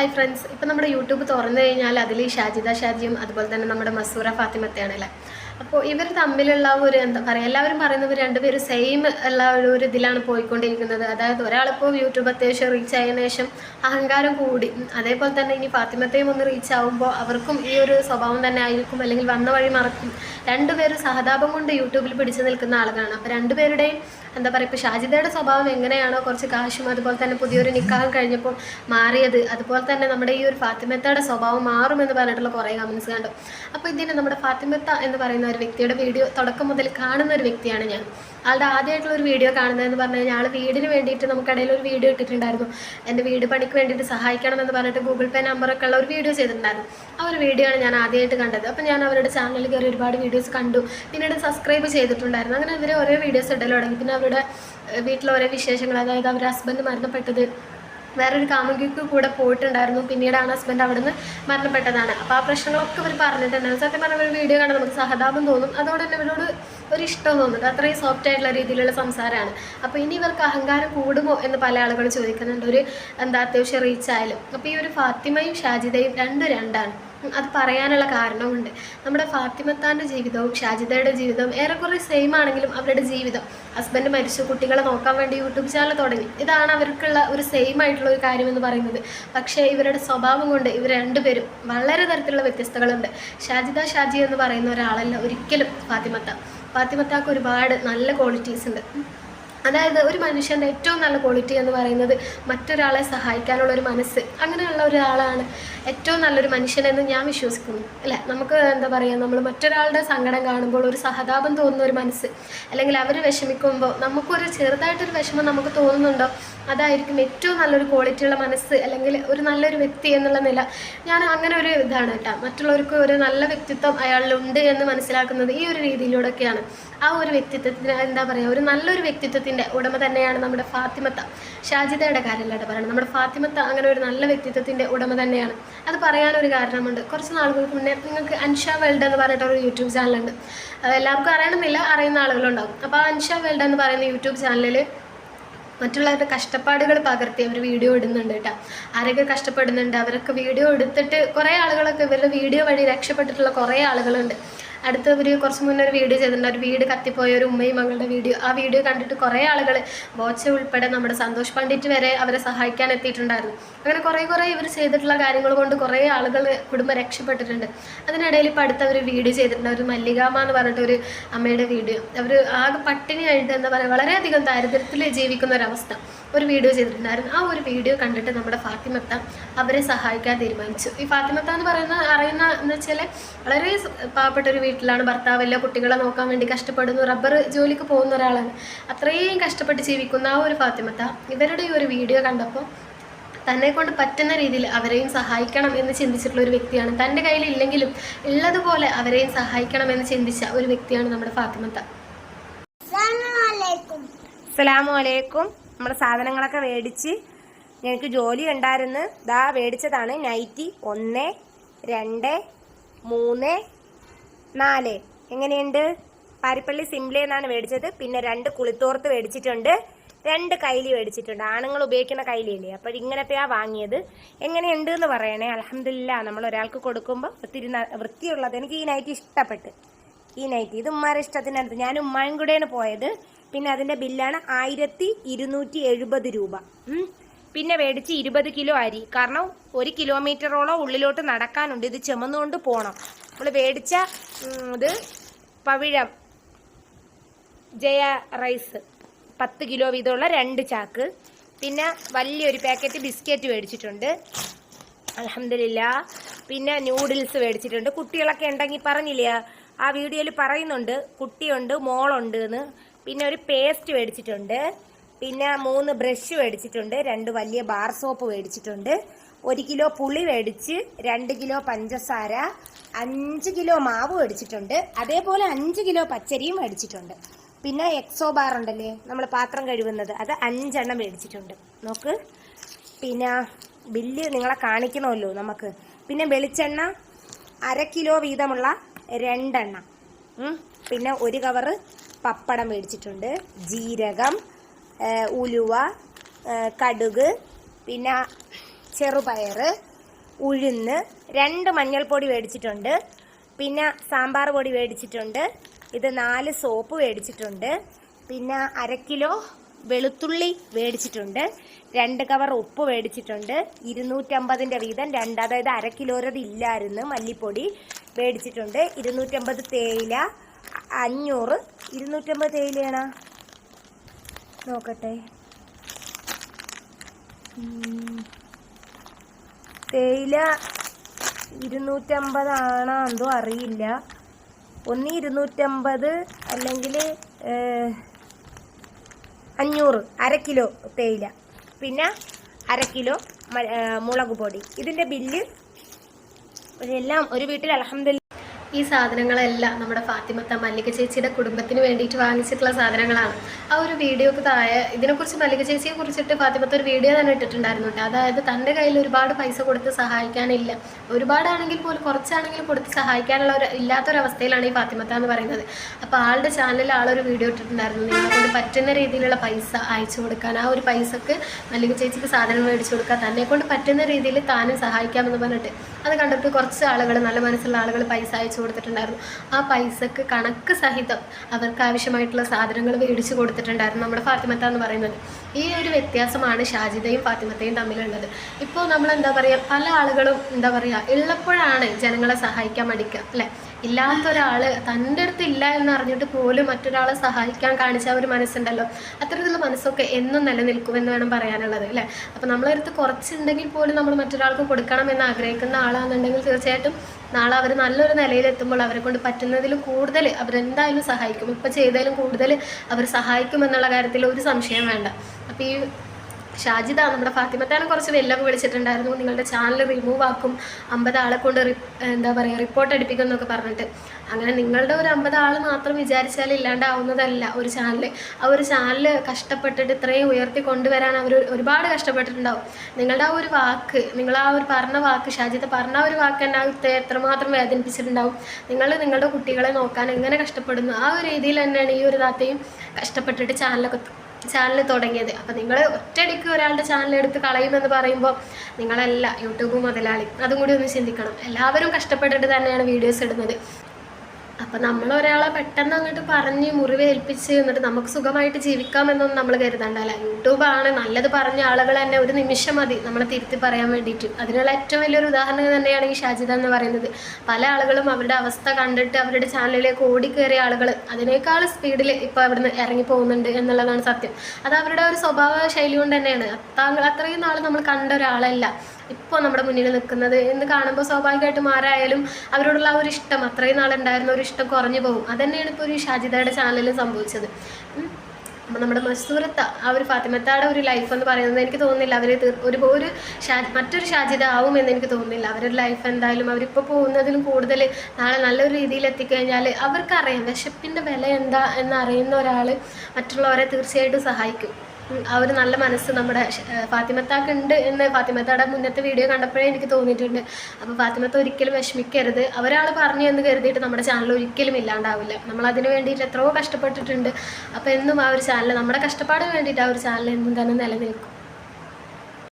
Hi friends ഇപ്പം നമ്മുടെ YouTube തുറന്നു കഴിഞ്ഞാൽ അതിൽ ഷാജിദ ഷാജിയും അതുപോലെ തന്നെ നമ്മുടെ മസൂറ ഫാത്തിമത്തെയാണല്ലേ അപ്പോൾ ഇവർ തമ്മിലുള്ള ഒരു എന്താ പറയുക എല്ലാവരും പറയുന്നവർ രണ്ടുപേരും സെയിം ഉള്ള ഒരു ഇതിലാണ് പോയിക്കൊണ്ടിരിക്കുന്നത്. അതായത് ഒരാളിപ്പോൾ യൂട്യൂബ് അത്യാവശ്യം റീച്ച് ആയതിനു ശേഷം അഹങ്കാരം കൂടി. അതേപോലെ തന്നെ ഇനി ഫാത്തിമത്തെയും ഒന്ന് റീച്ച് ആവുമ്പോൾ അവർക്കും ഈ ഒരു സ്വഭാവം തന്നെ ആയിരിക്കും അല്ലെങ്കിൽ വന്ന വഴി മറക്കും. രണ്ടുപേരും സഹതാപം കൊണ്ട് യൂട്യൂബിൽ പിടിച്ചു നിൽക്കുന്ന ആളുകളാണ്. അപ്പോൾ രണ്ടുപേരുടെയും എന്താ പറയുക ഇപ്പോൾ ഷാജിദയുടെ സ്വഭാവം എങ്ങനെയാണോ കുറച്ച് കാശും അതുപോലെ തന്നെ പുതിയൊരു നിക്കാഹം കഴിഞ്ഞപ്പോൾ മാറിയത് അതുപോലെ തന്നെ നമ്മുടെ ഈ ഒരു ഫാത്തിമത്തയുടെ സ്വഭാവം മാറുമെന്ന് പറഞ്ഞിട്ടുള്ള കുറേ കമൻസ് കണ്ടു. അപ്പോൾ ഇതിന് നമ്മുടെ ഫാത്തിമത്ത എന്ന് പറയുന്ന ഒരു വ്യക്തിയുടെ വീഡിയോ തുടക്കം മുതൽ കാണുന്ന ഒരു വ്യക്തിയാണ് ഞാൻ. ആളുടെ ആദ്യമായിട്ടുള്ള ഒരു വീഡിയോ കാണുന്നതെന്ന് പറഞ്ഞു കഴിഞ്ഞാൽ ആൾ വീടിന് വേണ്ടിയിട്ട് നമുക്കിടയിൽ ഒരു വീഡിയോ ഇട്ടിട്ടുണ്ടായിരുന്നു. എന്റെ വീട് പണിക്ക് വേണ്ടിയിട്ട് സഹായിക്കണമെന്ന് പറഞ്ഞിട്ട് ഗൂഗിൾ പേ നമ്പറൊക്കെ ഉള്ള ഒരു വീഡിയോ ചെയ്തിട്ടുണ്ടായിരുന്നു. ആ ഒരു വീഡിയോ ആണ് ഞാൻ ആദ്യമായിട്ട് കണ്ടത്. അപ്പോൾ ഞാൻ അവരുടെ ചാനലിൽ കയറി ഒരുപാട് വീഡിയോസ് കണ്ടു. പിന്നീട് സബ്സ്ക്രൈബ് ചെയ്തിട്ടുണ്ടായിരുന്നു. അങ്ങനെ ഇവരെ ഓരോ വീഡിയോസ് ഇടൽ തുടങ്ങി. പിന്നെ അവരുടെ വീട്ടിലെ ഓരോ വിശേഷങ്ങൾ. അതായത് അവരുടെ ഹസ്ബൻഡ് മരണപ്പെട്ടത് വേറൊരു കാമുകിക്ക് കൂടെ പോയിട്ടുണ്ടായിരുന്നു. പിന്നീടാണ് ഹസ്ബൻഡ് അവിടുന്ന് മരണപ്പെട്ടതാണ്. അപ്പോൾ ആ പ്രശ്നങ്ങളൊക്കെ ഇവർ പറഞ്ഞിട്ടുണ്ടായിരുന്നു സത്യം പറഞ്ഞ ഒരു വീഡിയോ കാണാൻ നമുക്ക് സഹതാപം തോന്നും. അതുകൊണ്ട് തന്നെ ഇവരോട് ഒരു ഇഷ്ടം തോന്നുന്നത് അത്രയും സോഫ്റ്റ് ആയിട്ടുള്ള രീതിയിലുള്ള സംസാരമാണ്. അപ്പോൾ ഇനി ഇവർക്ക് അഹങ്കാരം കൂടുമോ എന്ന് പല ആളുകളും ചോദിക്കുന്നുണ്ട്. ഒരു എന്താ അത്യാവശ്യം റീച്ച് ആയാലും. അപ്പോൾ ഈ ഒരു ഫാത്തിമയും ഷാജിദയും രണ്ടും രണ്ടാണ്. അത് പറയാനുള്ള കാരണമുണ്ട് നമ്മുടെ ഫാത്തിമത്താന്റെ ജീവിതവും ഷാജിദയുടെ ജീവിതവും ഏറെക്കുറെ സെയിം ആണെങ്കിലും അവരുടെ ജീവിതം. ഹസ്ബൻഡ് മരിച്ചു കുട്ടികളെ നോക്കാൻ വേണ്ടി യൂട്യൂബ് ചാനൽ തുടങ്ങി. ഇതാണ് അവർക്കുള്ള ഒരു സെയിം ആയിട്ടുള്ള ഒരു കാര്യം എന്ന് പറയുന്നത്. പക്ഷേ ഇവരുടെ സ്വഭാവം കൊണ്ട് ഇവർ രണ്ടുപേരും വളരെ തരത്തിലുള്ള വ്യത്യസ്തകളുണ്ട്. ഷാജിദ ഷാജി എന്ന് പറയുന്ന ഒരാളല്ല ഒരിക്കലും ഫാത്തിമത്ത. ഫാത്തിമത്താക്ക് ഒരുപാട് നല്ല ക്വാളിറ്റീസ് ഉണ്ട്. അതായത് ഒരു മനുഷ്യന്റെ ഏറ്റവും നല്ല ക്വാളിറ്റി എന്ന് പറയുന്നത് മറ്റൊരാളെ സഹായിക്കാനുള്ള ഒരു മനസ്സ്. അങ്ങനെയുള്ള ഒരാളാണ് ഏറ്റവും നല്ലൊരു മനുഷ്യനെന്ന് ഞാൻ വിശ്വസിക്കുന്നു. അല്ലേ? നമുക്ക് എന്താ പറയുക നമ്മൾ മറ്റൊരാളുടെ സങ്കടം കാണുമ്പോൾ ഒരു സഹതാപം തോന്നുന്ന ഒരു മനസ്സ്. അല്ലെങ്കിൽ അവർ വിഷമിക്കുമ്പോൾ നമുക്കൊരു ചെറുതായിട്ടൊരു വിഷമം നമുക്ക് തോന്നുന്നുണ്ടോ? അതായിരിക്കും ഏറ്റവും നല്ലൊരു ക്വാളിറ്റിയുള്ള മനസ്സ് അല്ലെങ്കിൽ ഒരു നല്ലൊരു വ്യക്തി എന്നുള്ള നില. ഞാൻ അങ്ങനെ ഒരു ഇതാണ് കേട്ടോ. മറ്റുള്ളവർക്ക് ഒരു നല്ല വ്യക്തിത്വം അയാളിലുണ്ട് എന്ന് മനസ്സിലാക്കുന്നത് ഈ ഒരു രീതിയിലൂടെയൊക്കെയാണ്. ആ ഒരു വ്യക്തിത്വത്തിന് എന്താ പറയുക ഒരു നല്ലൊരു വ്യക്തിത്വത്തിന്റെ ഉടമ തന്നെയാണ് നമ്മുടെ ഫാത്തിമത്ത. ഷാജിതയുടെ കാര്യമല്ലാട്ട് പറയുന്നത് നമ്മുടെ ഫാത്തിമത്ത അങ്ങനെ ഒരു നല്ല വ്യക്തിത്വത്തിന്റെ ഉടമ തന്നെയാണ്. അത് പറയാനൊരു കാരണമുണ്ട്. കുറച്ച് നാളുകൾക്ക് മുന്നേ നിങ്ങൾക്ക് അൻഷ വേൾഡ് എന്ന് പറഞ്ഞിട്ട് ഒരു യൂട്യൂബ് ചാനലുണ്ട്. എല്ലാവർക്കും അറിയണമെന്നില്ല അറിയുന്ന ആളുകളുണ്ടാവും. അപ്പോൾ ആ അൻഷ വേൾഡ് എന്ന് പറയുന്ന യൂട്യൂബ് ചാനലിൽ മറ്റുള്ളവരുടെ കഷ്ടപ്പാടുകൾ പകർത്തി അവർ വീഡിയോ ഇടുന്നുണ്ട് കേട്ടോ. ആരൊക്കെ കഷ്ടപ്പെടുന്നുണ്ട് അവരൊക്കെ വീഡിയോ എടുത്തിട്ട് കുറേ ആളുകളൊക്കെ ഇവരുടെ വീഡിയോ വഴി രക്ഷപ്പെട്ടിട്ടുള്ള കുറേ ആളുകളുണ്ട്. അടുത്ത ഒരു കുറച്ച് മുന്നേ ഒരു വീഡിയോ ചെയ്തിട്ടുണ്ട്. ഒരു വീട് കത്തിപ്പോയ ഒരു ഉമ്മയും മകളുടെ വീഡിയോ. ആ വീഡിയോ കണ്ടിട്ട് കുറേ ആളുകൾ ബോച്ച ഉൾപ്പെടെ നമ്മുടെ സന്തോഷ് പണ്ഡിറ്റ് വരെ അവരെ സഹായിക്കാൻ എത്തിയിട്ടുണ്ടായിരുന്നു. അങ്ങനെ കുറേ കുറേ ഇവർ ചെയ്തിട്ടുള്ള കാര്യങ്ങൾ കൊണ്ട് കുറേ ആളുകൾ കുടുംബം രക്ഷപ്പെട്ടിട്ടുണ്ട്. അതിനിടയിൽ ഇപ്പോൾ അടുത്ത ഒരു വീഡിയോ ചെയ്തിട്ടുണ്ട്. ഒരു മല്ലികാമ എന്ന് പറഞ്ഞിട്ട് ഒരു അമ്മയുടെ വീഡിയോ. അവർ ആകെ പട്ടിണിയായിട്ട് എന്താ പറയുക വളരെയധികം ദാരിദ്ര്യത്തിൽ ജീവിക്കുന്ന ഒരവസ്ഥ ഒരു വീഡിയോ ചെയ്തിട്ടുണ്ടായിരുന്നു. ആ ഒരു വീഡിയോ കണ്ടിട്ട് നമ്മുടെ ഫാത്തിമത്ത അവരെ സഹായിക്കാൻ തീരുമാനിച്ചു. ഈ ഫാത്തിമത്ത എന്ന് പറയുന്ന അറിയുന്ന എന്ന് വെച്ചാൽ വളരെ പാവപ്പെട്ട ഒരു വീട്ടിലാണ് ഭർത്താവല്ല കുട്ടികളെ നോക്കാൻ വേണ്ടി കഷ്ടപ്പെടുന്നു. റബ്ബർ ജോലിക്ക് പോകുന്ന ഒരാളാണ്. അത്രയും കഷ്ടപ്പെട്ട് ജീവിക്കുന്ന ആ ഒരു ഫാത്തിമത്ത. ഇവരുടെ ഈ ഒരു വീഡിയോ കണ്ടപ്പോൾ തന്നെ കൊണ്ട് പറ്റുന്ന രീതിയിൽ അവരെയും സഹായിക്കണം എന്ന് ചിന്തിച്ചിട്ടുള്ള ഒരു വ്യക്തിയാണ്. തന്റെ കയ്യിൽ ഇല്ലെങ്കിലും ഉള്ളതുപോലെ അവരെയും സഹായിക്കണം എന്ന് ചിന്തിച്ച ഒരു വ്യക്തിയാണ് നമ്മുടെ ഫാത്തിമത്ത. അസ്സലാമലൈക്കും അസ്സലാമു അലൈക്കും നമ്മുടെ സാധനങ്ങളൊക്കെ മേടിച്ച് ഞങ്ങൾക്ക് ജോലി ഉണ്ടായിരുന്നു. ദാ മേടിച്ചതാണ്. നൈറ്റി ഒന്ന് രണ്ട് മൂന്ന് നാല്. എങ്ങനെയുണ്ട്? പാരിപ്പള്ളി സിംപ്ലി എന്നാണ് മേടിച്ചത്. പിന്നെ രണ്ട് കുളിത്തോർത്ത് മേടിച്ചിട്ടുണ്ട്. രണ്ട് കൈലി മേടിച്ചിട്ടുണ്ട്. ആണുങ്ങൾ ഉപയോഗിക്കുന്ന കൈലിയില്ലേ? അപ്പോൾ ഇങ്ങനത്തെയാ വാങ്ങിയത്. എങ്ങനെയുണ്ട് എന്ന് പറയണേ. അലഹമില്ല നമ്മൾ ഒരാൾക്ക് കൊടുക്കുമ്പോൾ ഒത്തിരി വൃത്തിയുള്ളത് എനിക്ക് ഈ നൈറ്റി ഇഷ്ടപ്പെട്ട്. ഈ നൈറ്റി. ഇത് ഉമ്മാരെ ഇഷ്ടത്തിനടുത്ത്. ഞാൻ ഉമ്മായും കൂടെയാണ് പോയത്. പിന്നെ അതിന്റെ ബില്ലാണ് ആയിരത്തി ഇരുന്നൂറ്റി എഴുപത് രൂപ. പിന്നെ മേടിച്ച് ഇരുപത് കിലോ അരി. കാരണം ഒരു കിലോമീറ്ററോളം ഉള്ളിലോട്ട് നടക്കാനുണ്ട്. ഇത് ചുമന്നുകൊണ്ട് പോകണം നമ്മൾ മേടിച്ച ഇത് പവിഴം ജയ റൈസ് പത്ത് കിലോ വീതമുള്ള രണ്ട് ചാക്ക്. പിന്നെ വലിയൊരു പാക്കറ്റ് ബിസ്ക്കറ്റ് മേടിച്ചിട്ടുണ്ട്. അലഹമില്ല പിന്നെ നൂഡിൽസ് മേടിച്ചിട്ടുണ്ട്. കുട്ടികളൊക്കെ ഉണ്ടെങ്കിൽ പറഞ്ഞില്ലേ ആ വീഡിയോയിൽ പറയുന്നുണ്ട് കുട്ടിയുണ്ട് മോളുണ്ട് എന്ന്. പിന്നെ ഒരു പേസ്റ്റ് മേടിച്ചിട്ടുണ്ട്. പിന്നെ മൂന്ന് ബ്രഷ് മേടിച്ചിട്ടുണ്ട്. രണ്ട് വലിയ ബാർ സോപ്പ് മേടിച്ചിട്ടുണ്ട്. ഒരു കിലോ പുളി മേടിച്ച് രണ്ട് കിലോ പഞ്ചസാര അഞ്ച് കിലോ മാവ് മേടിച്ചിട്ടുണ്ട് അതേപോലെ അഞ്ച് കിലോ പച്ചരിയും മേടിച്ചിട്ടുണ്ട് പിന്നെ എക്സോ ബാർ ഉണ്ടല്ലേ നമ്മൾ പാത്രം കഴുകുന്നത് അത് അഞ്ചെണ്ണം മേടിച്ചിട്ടുണ്ട് നോക്ക്. പിന്നെ ബില്ല് നിങ്ങളെ കാണിക്കണമല്ലോ നമുക്ക്. പിന്നെ വെളിച്ചെണ്ണ അര കിലോ വീതമുള്ള രണ്ടെണ്ണം. പിന്നെ ഒരു കവറ് പപ്പടം മേടിച്ചിട്ടുണ്ട് ജീരകം ഉലുവ കടുക് പിന്നെ ചെറുപയർ ഉഴുന്ന് രണ്ട് മഞ്ഞൾപ്പൊടി മേടിച്ചിട്ടുണ്ട് പിന്നെ സാമ്പാർ പൊടി മേടിച്ചിട്ടുണ്ട് ഇത് നാല് സോപ്പ് മേടിച്ചിട്ടുണ്ട് പിന്നെ അര കിലോ വെളുത്തുള്ളി മേടിച്ചിട്ടുണ്ട് രണ്ട് കവർ ഉപ്പ് മേടിച്ചിട്ടുണ്ട് ഇരുന്നൂറ്റമ്പതിന്റെ വീതം രണ്ട് അതായത് അര കിലോരത് ഇല്ലായിരുന്നു മല്ലിപ്പൊടി മേടിച്ചിട്ടുണ്ട് ഇരുന്നൂറ്റമ്പത് തേയില അഞ്ഞൂറ്. ഇരുന്നൂറ്റമ്പത് തേയിലയാണ്? നോക്കട്ടെ. തേയില ഇരുന്നൂറ്റമ്പതാണോ എന്തോ അറിയില്ല. ഒന്ന് ഇരുന്നൂറ്റമ്പത് അല്ലെങ്കിൽ അഞ്ഞൂറ് അര കിലോ തേയില. പിന്നെ അര കിലോ മുളക് പൊടി. ഇതിന്റെ ബില്ല് എല്ലാം ഒരു വീട്ടിൽ അലഹമ്മദില്ല ഈ സാധനങ്ങളെല്ലാം നമ്മുടെ ഫാത്തിമത്ത മല്ലിക ചേച്ചിയുടെ കുടുംബത്തിന് വേണ്ടിയിട്ട് വാങ്ങിച്ചിട്ടുള്ള സാധനങ്ങളാണ്. ആ ഒരു വീഡിയോക്ക് താഴെ ഇതിനെക്കുറിച്ച് മല്ലിക ചേച്ചിയെ കുറിച്ചിട്ട് ഫാത്തിമത്ത ഒരു വീഡിയോ തന്നെ ഇട്ടിട്ടുണ്ടായിരുന്നു അതായത് തന്റെ കയ്യിൽ ഒരുപാട് പൈസ കൊടുത്ത് സഹായിക്കാനില്ല. ഒരുപാടാണെങ്കിൽ പോലും കുറച്ചാണെങ്കിൽ കൊടുത്ത് സഹായിക്കാനുള്ള ഒരു ഇല്ലാത്തൊരവസ്ഥയിലാണ് ഈ ഫാത്തിമത്ത എന്ന് പറയുന്നത്. അപ്പോൾ ആളുടെ ചാനലിൽ ആളൊരു വീഡിയോ ഇട്ടിട്ടുണ്ടായിരുന്നു. നിങ്ങളെ കൊണ്ട് പറ്റുന്ന രീതിയിലുള്ള പൈസ അയച്ചു കൊടുക്കാൻ. ആ ഒരു പൈസക്ക് മല്ലിക ചേച്ചിക്ക് സാധനം മേടിച്ചു കൊടുക്കുക തന്നെ കൊണ്ട് പറ്റുന്ന രീതിയിൽ താനും സഹായിക്കാമെന്ന് പറഞ്ഞിട്ട്. അത് കണ്ടിട്ട് കുറച്ച് ആളുകൾ നല്ല മനസ്സുള്ള ആളുകൾ പൈസ അയച്ചു കൊടുത്തിട്ടുണ്ടായിരുന്നു. ആ പൈസക്ക് കണക്ക് സഹിതം അവർക്ക് ആവശ്യമായിട്ടുള്ള സാധനങ്ങൾ മേടിച്ചു കൊടുത്തിട്ടുണ്ടായിരുന്നു നമ്മുടെ ഫാത്തിമത്ത എന്ന് പറയുന്നത്. ഈ ഒരു വ്യത്യാസമാണ് ഷാജിദയും ഫാത്തിമത്തയും തമ്മിലുള്ളത്. ഇപ്പോൾ നമ്മൾ എന്താ പറയുക പല ആളുകളും എന്താ പറയുക ഉള്ളപ്പോഴാണ് ജനങ്ങളെ സഹായിക്കാൻ മടിക്കുക അല്ലേ? ഇല്ലാത്ത ഒരാൾ തന്റെ അടുത്ത് ഇല്ല എന്ന് അറിഞ്ഞിട്ട് പോലും മറ്റൊരാളെ സഹായിക്കാൻ കാണിച്ച ഒരു മനസ്സുണ്ടല്ലോ. അത്തരത്തിലുള്ള മനസ്സൊക്കെ എന്നും നിലനിൽക്കുമെന്ന് വേണം പറയാനുള്ളത് അല്ലേ? അപ്പോൾ നമ്മളെ അടുത്ത് കുറച്ചുണ്ടെങ്കിൽ പോലും നമ്മൾ മറ്റൊരാൾക്ക് കൊടുക്കണം എന്ന് ആഗ്രഹിക്കുന്ന ആളാണെന്നുണ്ടെങ്കിൽ തീർച്ചയായിട്ടും നാളെ അവർ നല്ലൊരു നിലയിലെത്തുമ്പോൾ അവരെ കൊണ്ട് പറ്റുന്നതിലും കൂടുതൽ അവരെന്തായാലും സഹായിക്കും. ഇപ്പോൾ ചെയ്തതിലും കൂടുതൽ അവർ സഹായിക്കും എന്നുള്ള കാര്യത്തിൽ ഒരു സംശയം വേണ്ട. അപ്പോൾ ഈ ഷാജിദ നമ്മുടെ ഫാത്തിമത്താനെ കുറച്ച് വെല്ലൊക്കെ വിളിച്ചിട്ടുണ്ടായിരുന്നു. നിങ്ങളുടെ ചാനൽ റിമൂവ് ആക്കും അമ്പത് ആളെ കൊണ്ട് എന്താ പറയുക റിപ്പോർട്ട് അടിപ്പിക്കും എന്നൊക്കെ പറഞ്ഞിട്ട്. അങ്ങനെ നിങ്ങളുടെ ഒരു അമ്പത് ആൾ മാത്രം വിചാരിച്ചാൽ ഇല്ലാണ്ടാവുന്നതല്ല ഒരു ചാനൽ ആ ഒരു ചാനൽ കഷ്ടപ്പെട്ടിട്ട് ഇത്രയും ഉയർത്തി കൊണ്ടുവരാൻ അവർ ഒരുപാട് കഷ്ടപ്പെട്ടിട്ടുണ്ടാവും. നിങ്ങളുടെ ആ ഒരു വാക്ക് നിങ്ങൾ ആ ഒരു പറഞ്ഞ വാക്ക് ഷാജിദ പറഞ്ഞ ഒരു വാക്ക് തന്നെ ഇത്ര എത്രമാത്രം വേദനിപ്പിച്ചിട്ടുണ്ടാവും. നിങ്ങൾ നിങ്ങളുടെ കുട്ടികളെ നോക്കാൻ എങ്ങനെ കഷ്ടപ്പെടുന്നു? ആ ഒരു രീതിയിൽ തന്നെയാണ് ഈ ഒരു താത്തയും കഷ്ടപ്പെട്ടിട്ട് ചാനലൊക്കെ ചാനൽ തുടങ്ങിയത്. അപ്പം നിങ്ങൾ ഒറ്റയടിക്ക് ഒരാളുടെ ചാനൽ എടുത്ത് കളയുമെന്ന് പറയുമ്പോൾ നിങ്ങളല്ല യൂട്യൂബ് മുതലാളി അതും കൂടി ഒന്ന് ചിന്തിക്കണം. എല്ലാവരും കഷ്ടപ്പെട്ടിട്ട് തന്നെയാണ് വീഡിയോസ് ഇടുന്നത്. അപ്പം നമ്മൾ ഒരാളെ പെട്ടെന്ന് അങ്ങോട്ട് പറഞ്ഞ് മുറിവേൽപ്പിച്ച് എന്നിട്ട് നമുക്ക് സുഖമായിട്ട് ജീവിക്കാമെന്നൊന്നും നമ്മൾ കരുതണ്ടല്ല യൂട്യൂബാണ് നല്ലത് പറഞ്ഞ ആളുകൾ തന്നെ ഒരു നിമിഷം മതി നമ്മളെ തിരുത്തി പറയാൻ വേണ്ടിയിട്ട്. അതിനുള്ള ഏറ്റവും വലിയൊരു ഉദാഹരണം തന്നെയാണ് ഈ ഷാജിദ എന്ന് പറയുന്നത്. പല ആളുകളും അവരുടെ അവസ്ഥ കണ്ടിട്ട് അവരുടെ ചാനലിലേക്ക് ഓടിക്കേറിയ ആളുകൾ അതിനേക്കാൾ സ്പീഡിൽ ഇപ്പോൾ അവിടുന്ന് ഇറങ്ങി പോകുന്നുണ്ട് എന്നുള്ളതാണ് സത്യം. അത് അവരുടെ ഒരു സ്വഭാവ ശൈലി കൊണ്ട് തന്നെയാണ്. അത്ര അത്രയും നാൾ നമ്മൾ കണ്ട ഒരാളല്ല. ഇപ്പോൾ നമ്മുടെ മുന്നിൽ നിൽക്കുന്നത്. എന്ന് കാണുമ്പോൾ സ്വാഭാവികമായിട്ടും ആരായാലും അവരോടുള്ള ആ ഒരു ഇഷ്ടം അത്രയും നാളുണ്ടായിരുന്ന ഒരു ഇഷ്ടം കുറഞ്ഞു പോകും. അതന്നെയാണ് ഇപ്പോൾ ഒരു ഷാജിദയുടെ ചാനലിൽ സംഭവിച്ചത്. നമ്മുടെ മസൂറത്ത ആ ഒരു ഫാത്തിമത്താടെ ഒരു ലൈഫ് എന്ന് പറയുന്നത് എനിക്ക് തോന്നുന്നില്ല. അവർ ഒരു ഒരു മറ്റൊരു ഷാജിദ എന്ന് എനിക്ക് തോന്നുന്നില്ല. അവരുടെ ലൈഫ് എന്തായാലും അവരിപ്പോൾ പോകുന്നതിലും കൂടുതൽ നാളെ നല്ലൊരു രീതിയിൽ എത്തിക്കഴിഞ്ഞാൽ അവർക്കറിയാം വിശപ്പിന്റെ വില എന്താ എന്നറിയുന്ന ഒരാൾ മറ്റുള്ളവരെ തീർച്ചയായിട്ടും സഹായിക്കും. ആ ഒരു നല്ല മനസ്സ് നമ്മുടെ ഫാത്തിമത്താക്ക് ഉണ്ട് എന്ന് ഫാത്തിമത്താടെ മുന്നത്തെ വീഡിയോ കണ്ടപ്പോഴേ എനിക്ക് തോന്നിയിട്ടുണ്ട്. അപ്പോൾ ഫാത്തിമത്ത ഒരിക്കലും വിഷമിക്കരുത്. അവരാൾ പറഞ്ഞു എന്ന് കരുതിയിട്ട് നമ്മുടെ ചാനൽ ഒരിക്കലും ഇല്ലാണ്ടാവില്ല. നമ്മൾ അതിന് വേണ്ടിയിട്ട് എത്രയോ കഷ്ടപ്പെട്ടിട്ടുണ്ട്. അപ്പോൾ എന്നും ആ ഒരു ചാനൽ നമ്മുടെ കഷ്ടപ്പാടിന് വേണ്ടിയിട്ട് ആ ഒരു ചാനൽ എന്നും തന്നെ നിലനിൽക്കും.